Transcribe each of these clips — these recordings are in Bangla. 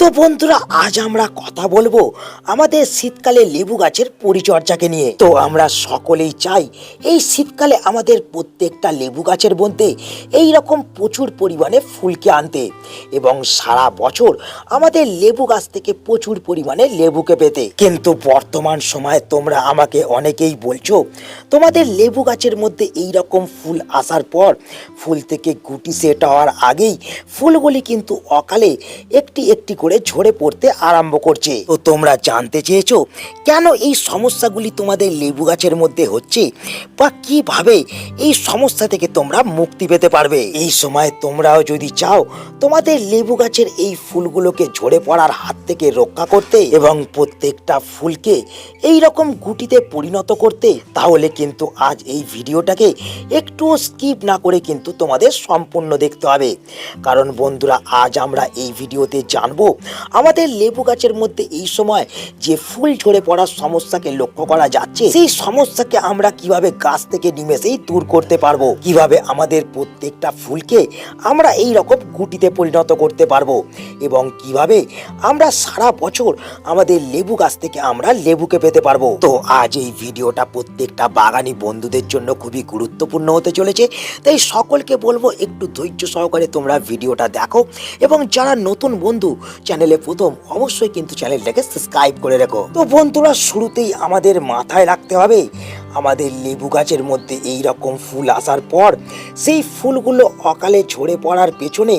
তো বন্ধুরা, আজ আমরা কথা বলব আমাদের শীতকালে লেবু গাছের পরিচর্যাকে নিয়ে। তো আমরা সকলেই চাই এই শীতকালে আমাদের প্রত্যেকটা লেবু গাছের মধ্যে এই রকম প্রচুর পরিমাণে ফুলকে আনতে এবং সারা বছর আমাদের লেবু গাছ থেকে প্রচুর পরিমাণে লেবুকে পেতে। কিন্তু বর্তমান সময়ে তোমরা আমাকে অনেকেই বলছো, তোমাদের লেবু গাছের মধ্যে এই রকম ফুল আসার পর ফুল থেকে গুটি সেট হওয়ার আগেই ফুলগুলি কিন্তু অকালে একটি একটি ঝরে পড়তে আরম্ভ করছে। তো তোমরা জানতে চেয়েছ, কেন এই সমস্যাগুলি তোমাদের লেবু গাছের মধ্যে হচ্ছে? বা কীভাবে এই সমস্যা থেকে তোমরা মুক্তি পেতে পারবে? এই সময় তোমরাও যদি চাও, তোমাদের লেবু গাছের এই ফুলগুলোকে ঝরে পড়ার হাত থেকে রক্ষা করতে এবং প্রত্যেকটা ফুলকে এই রকম গুটিতে পরিণত করতে, তাহলে কিন্তু আজ এই ভিডিওটাকে একটুও স্কিপ না করে কিন্তু তোমাদের সম্পূর্ণ দেখতে হবে। কারণ বন্ধুরা, আজ আমরা এই ভিডিওতে জানব আমাদের লেবু গাছের মধ্যে এই সময় যে ফুল ঝরে পড়ার সমস্যাকে লক্ষ্য করা যাচ্ছে, সেই সমস্যাকে আমরা কীভাবে গাছ থেকে নিমেষেই দূর করতে পারব? কীভাবে আমাদের প্রত্যেকটা ফুলকে আমরা এই রকম গুটিতে পরিণত করতে পারব? এবং কীভাবে আমরা সারা বছর আমাদের লেবু গাছ থেকে আমরা লেবুকে পেতে পারব? তো আজ এই ভিডিওটা প্রত্যেকটা বাগানি বন্ধুদের জন্য খুবই গুরুত্বপূর্ণ হতে চলেছে। তাই সকলকে বলব, একটু ধৈর্য সহকারে তোমরা ভিডিওটা দেখো। এবং যারা নতুন বন্ধু চ্যানেলে প্রথম, অবশ্যই কিন্তু চ্যানেলটাকে সাবস্ক্রাইব করে রেখো। তো বন্ধুরা, শুরুতেই আমাদের মাথায় রাখতে হবে, আমাদের লেবু গাছের মধ্যে এই রকম ফুল আসার পর, সেই ফুলগুলো অকালে ঝরে পড়ার পেছনে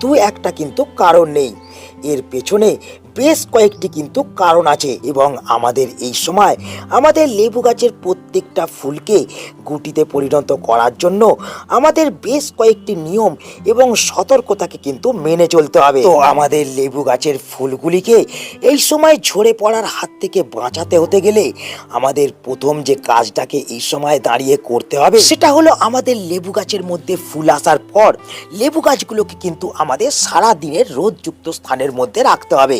দু একটা কিন্তু কারণ নেই। এর পেছনে বেশ কয়েকটি কিন্তু কারণ আছে এবং আমাদের এই সময় আমাদের লেবু গাছের প্রত্যেকটা ফুলকে গুটিতে পরিণত করার জন্য আমাদের বেশ কয়েকটি নিয়ম এবং সতর্কতাকে কিন্তু মেনে চলতে হবে। তো আমাদের লেবু গাছের ফুলগুলিকে এই সময় ঝরে পড়ার হাত থেকে বাঁচাতে হতে গেলে আমাদের প্রথম যে কাজটাকে এই সময় দাঁড়িয়ে করতে হবে সেটা হলো আমাদের লেবু গাছের মধ্যে ফুল আসার পর লেবু গাছগুলোকে কিন্তু আমাদের সারা দিনের রোদযুক্ত স্থানের মধ্যে রাখতে হবে।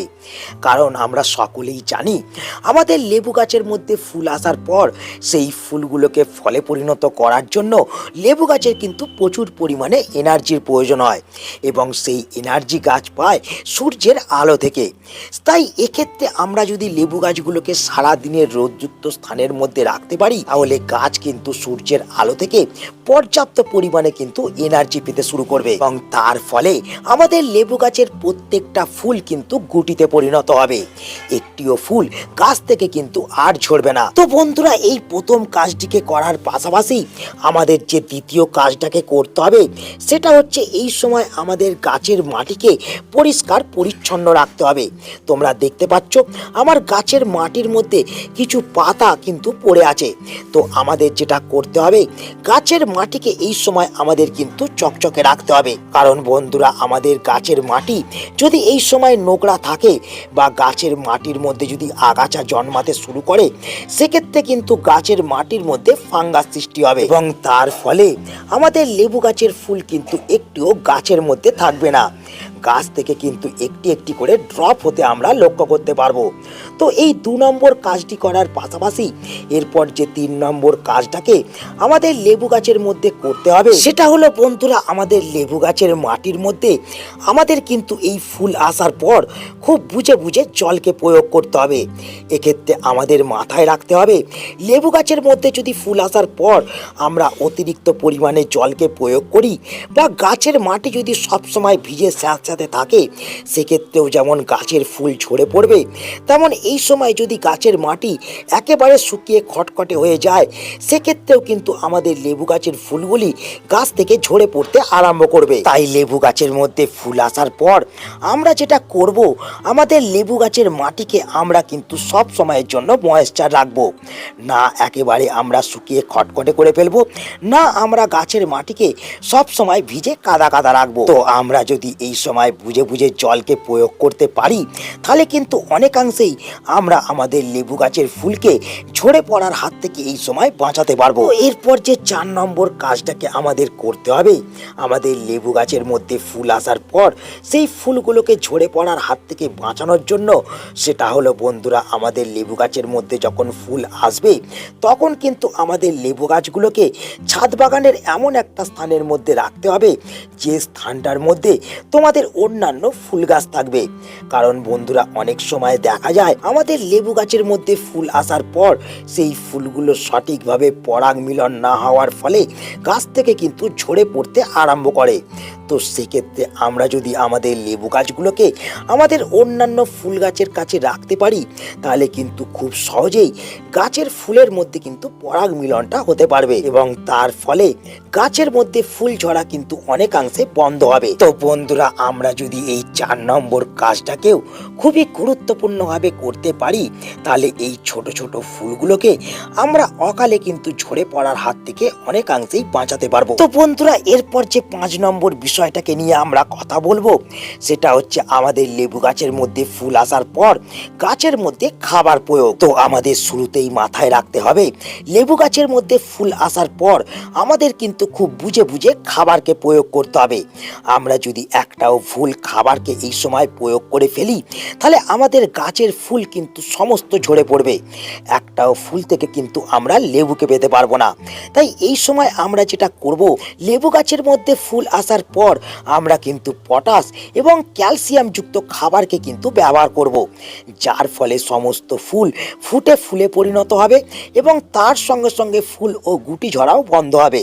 কারণ আমরা সকলেই জানি আমাদের লেবু গাছের মধ্যে ফুল আসার পর সেই ফুলগুলোকে ফলে পরিণত করার জন্য লেবু গাছের কিন্তু প্রচুর পরিমাণে এনার্জির প্রয়োজন হয় এবং সেই এনার্জি গাছ পায় সূর্যের আলো থেকে। তাই এক্ষেত্রে আমরা যদি লেবু গাছগুলোকে সারা দিনের রোদযুক্ত স্থানের মধ্যে রাখতে পারি, তাহলে গাছ কিন্তু সূর্যের আলো থেকে পর্যাপ্ত পরিমাণে কিন্তু এনার্জি পেতে শুরু করবে এবং তার ফলে আমাদের লেবু গাছের প্রত্যেকটা ফুল কিন্তু গুটিতে পরিণত হবে। একটিও ফুল গাছ থেকে কিন্তু আর ঝরবে না। তো বন্ধুরা, এই প্রথম কাজটিকে করার পাশাপাশি আমাদের যে দ্বিতীয় কাজটাকে করতে হবে, সেটা হচ্ছে এই সময় আমাদের গাছের মাটিকে পরিষ্কার পরিচ্ছন্ন রাখতে হবে। তোমরা দেখতে পাচ্ছ, আমার গাছের মাটির মধ্যে কিছু পাতা কিন্তু পড়ে আছে। তো আমাদের যেটা করতে হবে, গাছের মাটিকে এই সময় আমাদের কিন্তু চকচকে রাখতে হবে। কারণ বন্ধুরা, আমাদের গাছের মাটি যদি এই সময় নোংরা থাকে বা গাছের মাটির মধ্যে যদি আগাছা জন্মাতে শুরু করে, সেক্ষেত্রে কিন্তু গাছের মাটির মধ্যে ফাঙ্গাস সৃষ্টি হবে। এবং তার ফলে আমাদের লেবু গাছের ফুল কিন্তু একটুও গাছের মধ্যে থাকবে না। গাছ থেকে কিন্তু একটি একটি করে ড্রপ হতে আমরা লক্ষ্য করতে পারব। তো এই দু নম্বর কাজটি করার পাশাপাশি এরপর যে তিন নম্বর কাজটাকে আমাদের লেবু গাছের মধ্যে করতে হবে, সেটা হলো বন্ধুরা আমাদের লেবু গাছের মাটির মধ্যে আমাদের কিন্তু এই ফুল আসার পর খুব বুঝে বুঝে জলকে প্রয়োগ করতে হবে। এক্ষেত্রে আমাদের মাথায় রাখতে হবে, লেবু গাছের মধ্যে যদি ফুল আসার পর আমরা অতিরিক্ত পরিমাণে জলকে প্রয়োগ করি বা গাছের মাটি যদি সবসময় ভিজে স্যাঁতস্যাঁতে থাকে, সেক্ষেত্রেও যেমন গাছের ফুল ঝরে পড়বে, তেমন এই সময় যদি গাছের মাটি একেবারে শুকিয়ে খটখটে হয়ে যায়, সেক্ষেত্রেও কিন্তু আমাদের লেবু গাছের ফুলগুলি গাছ থেকে ঝরে পড়তে আরম্ভ করবে। তাই লেবু গাছের মধ্যে ফুল আসার পর আমরা যেটা করব, আমাদের লেবু গাছের মাটিকে আমরা কিন্তু সব সময়ের জন্য ময়েশ্চার রাখব। না একেবারে আমরা শুকিয়ে খটখটে করে ফেলব, না আমরা গাছের মাটিকে সব সময় ভিজে কাদা কাদা রাখব। তো আমরা যদি এই সময় বুঝে বুঝে জলকে প্রয়োগ করতে পারি তাহলে কিন্তু অনেকাংশেই আমরা আমাদের লেবু গাছের ফুলকে ঝরে পড়ার হাত থেকে এই সময় বাঁচাতে পারব। এরপর যে চার নম্বর কাজটাকে আমাদের করতে হবে আমাদের লেবু গাছের মধ্যে ফুল আসার পর সেই ফুলগুলোকে ঝরে পড়ার হাত থেকে বাঁচানোর জন্য সেটা হলো বন্ধুরা আমাদের লেবু গাছের মধ্যে যখন ফুল আসবে তখন কিন্তু আমাদের লেবু গাছগুলোকে ছাদ বাগানের এমন একটা স্থানের মধ্যে রাখতে হবে যে স্থানটার মধ্যে তোমাদের অন্যান্য ফুল গাছ থাকবে। কারণ বন্ধুরা, অনেক সময় দেখা যায় আমাদের লেবু গাছের মধ্যে ফুল আসার পর সেই ফুলগুলো সঠিকভাবে পরাগ মিলন না হওয়ার ফলে গাছ থেকে কিন্তু ঝরে পড়তে আরম্ভ করে। তো সেক্ষেত্রে আমরা যদি আমাদের লেবু গাছগুলোকে আমাদের অন্যান্য ফুল গাছের কাছে রাখতে পারি, তাহলে কিন্তু খুব সহজেই গাছের ফুলের মধ্যে কিন্তু পরাগ মিলনটা হতে পারবে এবং তার ফলে গাছের মধ্যে ফুল ঝরা কিন্তু অনেকাংশে বন্ধ হবে। তো বন্ধুরা, আমরা যদি এই চার নম্বর কাজটাকেও খুবই গুরুত্বপূর্ণভাবে করতে পারি, তাহলে এই ছোট ছোট ফুলগুলোকে আমরা অকালে কিন্তু ঝরে পড়ার হাত থেকে অনেকাংশেই বাঁচাতে পারব। তো বন্ধুরা, এরপর যে পাঁচ নম্বর বিষয়টাকে নিয়ে আমরা কথা বলব। সেটা হচ্ছে আমাদের লেবু গাছের মধ্যে ফুল আসার পর গাছের মধ্যে খাবার প্রয়োগ। তো আমাদের শুরুতেই মাথায় রাখতে হবে, লেবু গাছের মধ্যে ফুল আসার পর আমাদের কিন্তু খুব বুঝে বুঝে খাবারকে প্রয়োগ করতে হবে। আমরা যদি একটাও ফুল খাবারকে এই সময় প্রয়োগ করে ফেলি, তাহলে আমাদের গাছের ফুল কিন্তু সমস্ত ঝরে পড়বে। একটাও ফুল থেকে কিন্তু আমরা লেবুকে পেতে পারব না। তাই এই সময় আমরা যেটা করব, লেবু গাছের মধ্যে ফুল আসার পর আমরা কিন্তু পটাশ এবং ক্যালসিয়াম যুক্ত খাবারকে কিন্তু ব্যবহার করব। যার ফলে সমস্ত ফুল ফুটে ফুলে পরিণত হবে এবং তার সঙ্গে সঙ্গে ফুল ও গুটি ঝরাও বন্ধ হবে।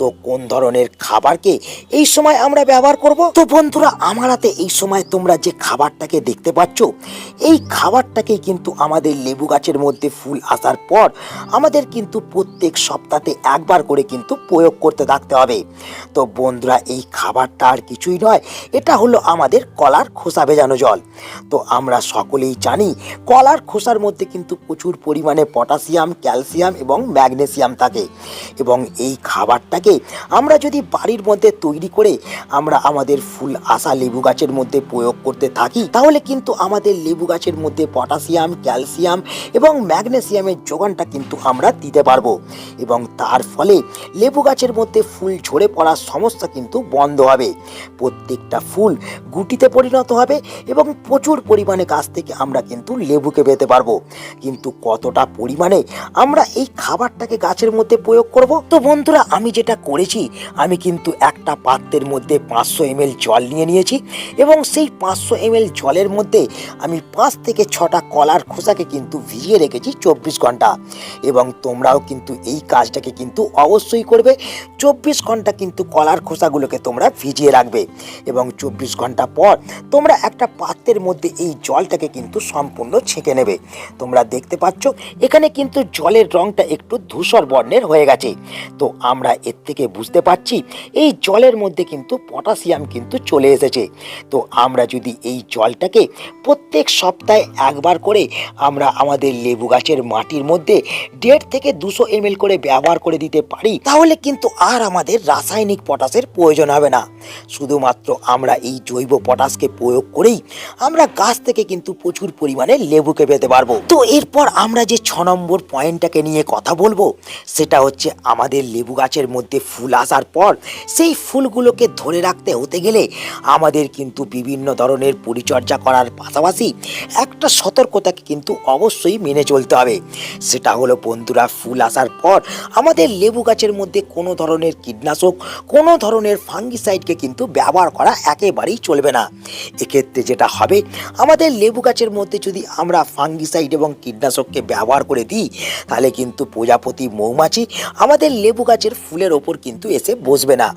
তো কোন ধরনের খাবারকে এই সময় আমরা ব্যবহার করব? তো বন্ধুরা, আমার হাতে এই সময় তোমরা যে খাবারটাকে দেখতে পাচ্ছ, এই খাবারটাকেই কিন্তু আমাদের লেবু গাছের মধ্যে ফুল আসার পর আমাদের কিন্তু প্রত্যেক সপ্তাহে একবার করে কিন্তু প্রয়োগ করতে থাকতে হবে। তো বন্ধুরা, এই খাবারটা আর কিছুই নয়। এটা হলো আমাদের কলার খোসা ভেজানো জল। তো আমরা সকলেই জানি, কলার খোসার মধ্যে কিন্তু প্রচুর পরিমাণে পটাশিয়াম, ক্যালসিয়াম এবং ম্যাগনেসিয়াম থাকে। এবং এই খাবারটাকে আমরা যদি বাড়ির মধ্যে তৈরি করে আমরা আমাদের ফুল আসা লেবু গাছের মধ্যে প্রয়োগ করতে থাকি, তাহলে কিন্তু আমাদের লেবু গাছের মধ্যে পটাশিয়াম, ক্যালসিয়াম এবং ম্যাগনেসিয়ামের যোগানটা কিন্তু আমরা দিতে পারব। এবং তার ফলে লেবু গাছের মধ্যে ফুল ঝরে পড়ার সমস্যা কিন্তু বন্ধ হবে। প্রত্যেকটা ফুল গুটিতে পরিণত হবে এবং প্রচুর পরিমাণে গাছ থেকে আমরা কিন্তু লেবুকে পেতে পারব। কিন্তু কতটা পরিমাণে আমরা এই খাবারটাকে গাছের মধ্যে প্রয়োগ করব? তো বন্ধুরা, আমি যেটা করেছি, আমি কিন্তু একটা পাত্রের মধ্যে পাঁচশো এমএল জল নিয়ে নিয়েছি এবং সেই পাঁচশো এমএল জলের মধ্যে আমি পাঁচ থেকে ছটা কলার খোসাকে কিন্তু ভিজিয়ে রেখেছি চব্বিশ ঘণ্টা। এবং তোমরাও কিন্তু এই কাজটাকে কিন্তু অবশ্যই করবে। চব্বিশ ঘণ্টা কিন্তু কলার খোসাগুলোকে তোমরা ভিজিয়ে রাখবে এবং চব্বিশ ঘণ্টা পর তোমরা একটা পাত্রের মধ্যে এই জলটাকে কিন্তু সম্পূর্ণ ছেঁকে নেবে। তোমরা দেখতে পাচ্ছ, এখানে কিন্তু জলের রংটা একটু ধূসর বর্ণের হয়ে গেছে। তো আমরা এর থেকে বুঝতে পারছি, এই জলের মধ্যে কিন্তু পটাশিয়াম কিন্তু চলে এসেছে। তো আমরা যদি এই জলটাকে প্রত্যেক সপ্তাহে একবার করে আমরা আমাদের লেবু গাছের মাটির মধ্যে দেড় থেকে দুশো এমএল করে ব্যবহার করে দিতে পারি, তাহলে কিন্তু আর আমাদের রাসায়নিক পটাশের প্রয়োজন হবে না। শুধুমাত্র আমরা এই জৈব পটাশকে প্রয়োগ করেই আমরা গাছ থেকে কিন্তু প্রচুর পরিমাণে লেবুকে পেতে পারব। তো এরপর আমরা যে ছ নম্বর পয়েন্টটাকে নিয়ে কথা বলব, সেটা হচ্ছে আমাদের লেবু গাছের মধ্যে ফুল আসার পর সেই ফুলগুলোকে ধরে রাখতে হতে গেলে আমাদের কিন্তু বিভিন্ন ধরনের পরিচর্যা করার পাশাপাশি একটা সতর্কতাকে কিন্তু অবশ্যই মেনে চলতে হবে। সেটা হলো, বন্ধুরা, ফুল আসার পর আমাদের লেবু গাছের মধ্যে কোনো ধরনের কীটনাশক, কোনো ধরনের ফাঙ্গিসাইডকে কিন্তু ব্যবহার করা একেবারেই চলবে না। এক্ষেত্রে যেটা হবে, আমাদের লেবু গাছের মধ্যে যদি আমরা ফাঙ্গিসাইড এবং কীটনাশককে ব্যবহার করে দিই, তাহলে কিন্তু প্রজাপতি মৌমাছি আমাদের লেবু গাছের ফুলের ওপর কিন্তু এসে বসবে না।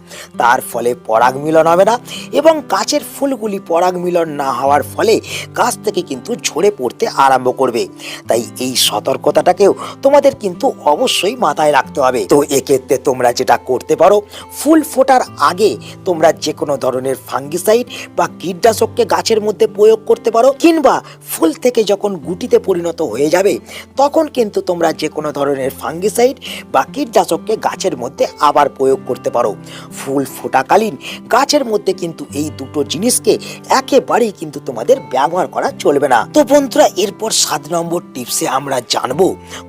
তার ফলে পরাগ মিলন হবে না এবং গাছের ফুলগুলি পরাগ মিলন না হওয়ার ফলে গাছ থেকে কিন্তু ঝরে পড়তে আরম্ভ করবে। তাই এই সতর্কতাটাকেও তোমাদের কিন্তু অবশ্যই মাথায় রাখতে হবে। তো এক্ষেত্রে তোমরা যেটা করতে পারো, ফুল ফোটার আগে তোমরা যে কোনো ধরনের ফাঙ্গিসাইড বা কীটনাশককে গাছের মধ্যে প্রয়োগ করতে পারো কিংবা ফুল থেকে যখন গুটিতে পরিণত হয়ে যাবে, তখন কিন্তু তোমরা যে কোনো ধরনের ফাঙ্গিসাইড বা কীটনাশককে গাছের মধ্যে আবার প্রয়োগ করতে পারো। ফুল ফোটাকালীন গাছের মধ্যে কিন্তু এই দুটো জিনিসকে একেবারেই কিন্তু তোমাদের ব্যবহার করা চলবে না। তো বন্ধুরা, এরপর সাত নম্বর টিপসে আমরা জানব,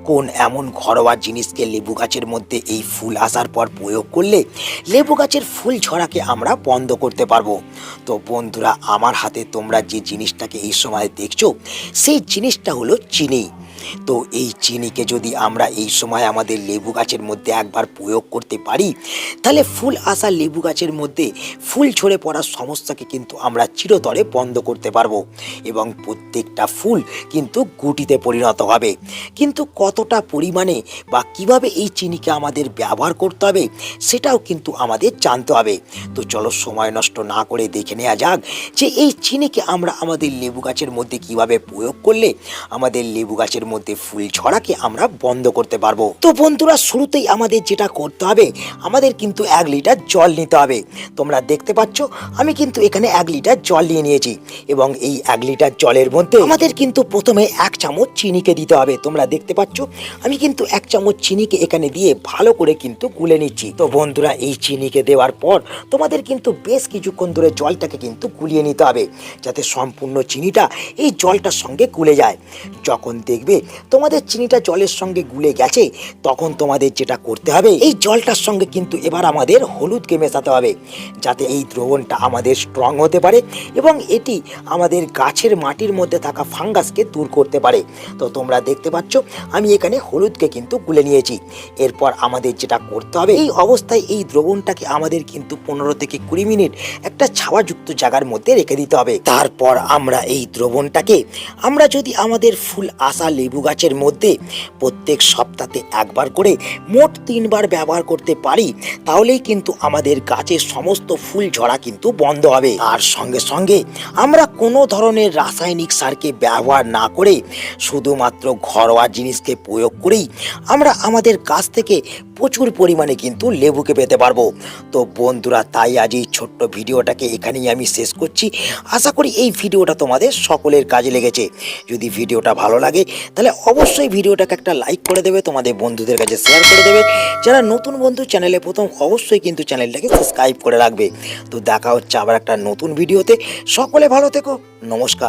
কোন এমন ঘরোয়া জিনিসকে লেবু গাছের মধ্যে এই ফুল আসার পর প্রয়োগ করলে লেবু গাছের ফুল ঝরাকে আমরা বন্ধ করতে পারব। তো বন্ধুরা, আমার হাতে তোমরা যে জিনিসটাকে এই সময় দেখছ, সেই জিনিসটা হলো চিনি। তো এই চিনিকে যদি আমরা এই সময় আমাদের লেবু গাছের মধ্যে একবার প্রয়োগ করতে পারি, তাহলে ফুল আসা লেবু গাছের মধ্যে ফুল ঝরে পড়ার সমস্যাকে কিন্তু আমরা চিরতরে বন্ধ করতে পারব এবং প্রত্যেকটা ফুল কিন্তু গুটিতে পরিণত হবে। কিন্তু কতটা পরিমাণে বা কীভাবে এই চিনিকে আমাদের ব্যবহার করতে হবে সেটাও কিন্তু আমাদের জানতে হবে। তো চলো সময় নষ্ট না করে দেখে নেওয়া যাক যে এই চিনিকে আমরা আমাদের লেবু গাছের মধ্যে কীভাবে প্রয়োগ করলে আমাদের লেবু গাছের মধ্যে ফুল ছড়াকে আমরা বন্ধ করতে পারব। তো বন্ধুরা, শুরুতেই আমাদের যেটা করতে হবে, আমাদের কিন্তু এক লিটার জল নিতে হবে। তোমরা দেখতে পাচ্ছ, আমি কিন্তু এখানে এক লিটার জল নিয়ে নিয়েছি এবং এই এক লিটার জলের মধ্যে আমাদের কিন্তু প্রথমে এক চামচ চিনিকে দিতে হবে। তোমরা দেখতে পাচ্ছ, আমি কিন্তু এক চামচ চিনিকে এখানে দিয়ে ভালো করে কিন্তু গুলে নিচ্ছি। তো বন্ধুরা, এই চিনিকে দেওয়ার পর তোমাদের কিন্তু বেশ কিছুক্ষণ ধরে জলটাকে কিন্তু গুলিয়ে নিতে হবে, যাতে সম্পূর্ণ চিনিটা এই জলটার সঙ্গে গুলে যায়। যখন দেখবে তোমাদের চিনিটা জলের সঙ্গে গুলে গেছে, তখন তোমাদের যেটা করতে হবে, এই জলটার সঙ্গে কিন্তু এবার আমাদের হলুদকে মেশাতে হবে, যাতে এই দ্রবণটা আমাদের স্ট্রং হতে পারে এবং এটি আমাদের গাছের মাটির মধ্যে থাকা ফাঙ্গাসকে দূর করতে পারে। তো তোমরা দেখতে পাচ্ছ, আমি এখানে হলুদকে কিন্তু গুলে নিয়েছি। এরপর আমাদের যেটা করতে হবে, এই অবস্থায় এই দ্রবণটাকে আমাদের কিন্তু পনেরো থেকে কুড়ি মিনিট একটা ছাওয়াযুক্ত জায়গার মধ্যে রেখে দিতে হবে। তারপর আমরা এই দ্রবণটাকে, আমরা যদি আমাদের ফুল আসা লেবু গাছের মধ্যে প্রত্যেক সপ্তাহে একবার করে মোট তিনবার ব্যবহার করতে পারি, তাহলেই কিন্তু আমাদের গাছের সমস্ত ফুল ঝরা কিন্তু বন্ধ হবে। আর সঙ্গে সঙ্গে আমরা কোনো ধরনের রাসায়নিক সারকে ব্যবহার না করে শুধুমাত্র ঘরোয়া জিনিসকে প্রয়োগ করেই আমরা আমাদের গাছ থেকে প্রচুর পরিমাণে কিন্তু লেবুকে পেতে পারব। তো বন্ধুরা, তাই আজ এই ছোট্ট ভিডিওটাকে এখানেই আমি শেষ করছি। আশা করি এই ভিডিওটা তোমাদের সকলের কাজে লেগেছে। যদি ভিডিওটা ভালো লাগে, তাহলে অবশ্যই ভিডিওটাকে একটা লাইক করে দেবে তোমাদের বন্ধুদের কাছে শেয়ার করে দেবে। যারা নতুন বন্ধু চ্যানেলে প্রথম, অবশ্যই কিন্তু চ্যানেলটাকে সাবস্ক্রাইব করে রাখবে। তো দেখা হচ্ছে আবার একটা নতুন ভিডিওতে সকলে ভালো থেকো। নমস্কার।